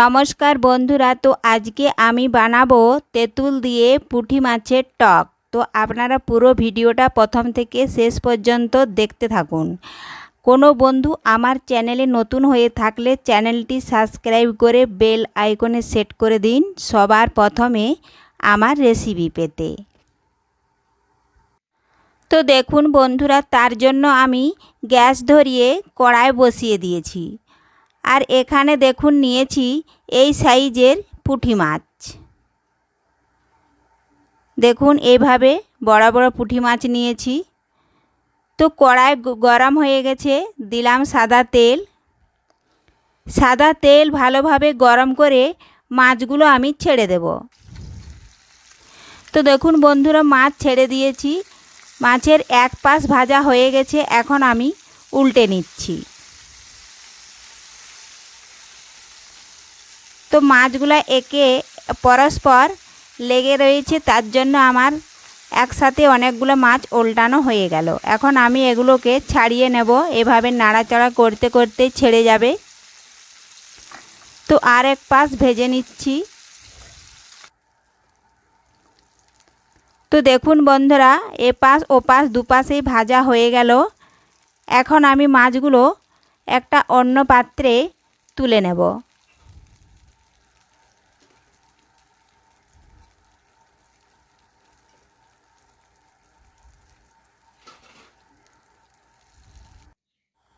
নমস্কার বন্ধুরা, তো আজকে আমি বানাবো তেঁতুল দিয়ে পুঁটি মাছের টক। তো আপনারা পুরো ভিডিওটা প্রথম থেকে শেষ পর্যন্ত দেখতে থাকুন। কোনো বন্ধু আমার চ্যানেলে নতুন হয়ে থাকলে চ্যানেলটি সাবস্ক্রাইব করে বেল আইকনে সেট করে দিন সবার প্রথমে আমার রেসিপি পেতে। তো দেখুন বন্ধুরা, তার জন্য আমি গ্যাস ধরিয়ে কড়াই বসিয়ে দিয়েছি। আর এখানে দেখুন নিয়েছি এই সাইজের পুঁটি মাছ। দেখুন এইভাবে বড় বড় পুঁটি মাছ নিয়েছি। তো কড়াই গরম হয়ে গেছে, দিলাম সাদা তেল। সাদা তেল ভালোভাবে গরম করে মাছগুলো আমি ছেড়ে দেব। তো দেখুন বন্ধুরা, মাছ ছেড়ে দিয়েছি। মাছের এক পাশ ভাজা হয়ে গেছে, এখন আমি উল্টে নিচ্ছি। তো মাছগুলো একে পরস্পর লেগে রয়েছে, তার জন্য আমার একসাথে অনেকগুলো মাছ উল্টানো হয়ে গেল। এখন আমি এগুলোকে ছাড়িয়ে নেব, এভাবে নাড়াচাড়া করতে করতে ছেড়ে যাবে। তো আর এক পাশ ভেজে নিচ্ছি। তো দেখুন বন্ধুরা, এ পাশ ও পাশ দুপাশেই ভাজা হয়ে গেল। এখন আমি মাছগুলো একটা অন্য পাত্রে তুলে নেব।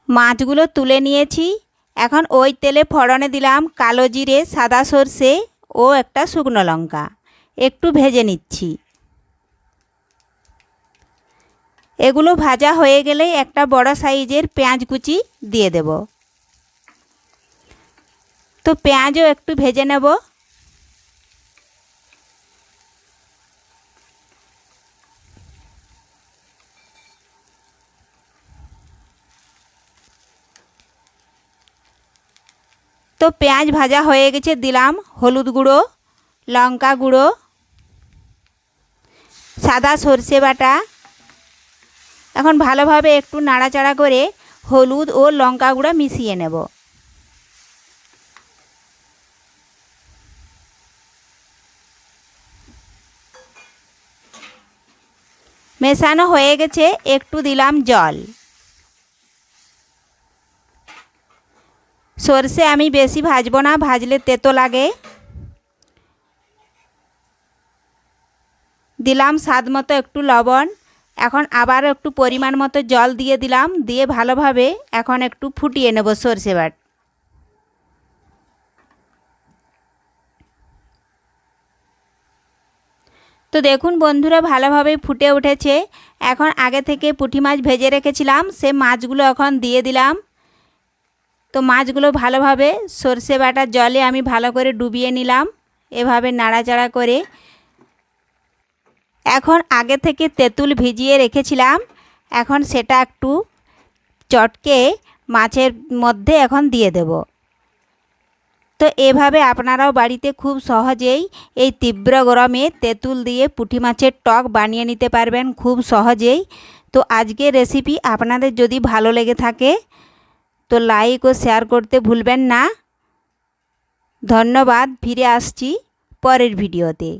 মাছগুলো তুলে নিয়েছি। এখন ওই তেলে ফড়নে দিলাম কালো জিরে, সাদা সর্ষে ও একটা শুকনো লঙ্কা। একটু ভেজে নিচ্ছি। এগুলো ভাজা হয়ে গেলে একটা বড় সাইজের পেঁয়াজ কুচি দিয়ে দেব। তো পেঁয়াজও একটু ভেজে নেব। তো পেঁয়াজ ভাজা হয়ে গেছে, দিলাম। হলুদ গুঁড়ো, লঙ্কা গুঁড়ো, সাদা সর্ষে বাটা। এখন ভালোভাবে একটু নাড়াচাড়া করে হলুদ ও লঙ্কা গুঁড়ো মিশিয়ে নেব। মেশানো হয়ে গেছে, একটু দিলাম জল। সর্ষে আমি বেশি ভাজবো না, ভাজলে তেতো লাগে। দিলাম স্বাদ মতো একটু লবণ। এখন আবার একটু পরিমাণ মতো জল দিয়ে দিলাম, দিয়ে ভালোভাবে এখন একটু ফুটিয়ে নেব সর্ষে বাট। তো দেখুন বন্ধুরা, ভালোভাবে ফুটে উঠেছে। এখন আগে থেকে পুঁটি মাছ ভেজে রেখেছিলাম, সে মাছগুলো এখন দিয়ে দিলাম। তো মাছগুলো ভালোভাবে সর্ষে বাটার জলে আমি ভালো করে ডুবিয়ে নিলাম, এভাবে নাড়াচাড়া করে। এখন আগে থেকে তেঁতুল ভিজিয়ে রেখেছিলাম, এখন সেটা একটু চটকে মাছের মধ্যে এখন দিয়ে দেব। তো এভাবে আপনারাও বাড়িতে খুব সহজেই এই তীব্র গরমে তেঁতুল দিয়ে পুঁটি মাছের টক বানিয়ে নিতে পারবেন খুব সহজেই। তো আজকের রেসিপি আপনাদের যদি ভালো লেগে থাকে তো লাইক ও শেয়ার করতে ভুলবেন না। ধন্যবাদ ফিরে আসছি পরের ভিডিওতে।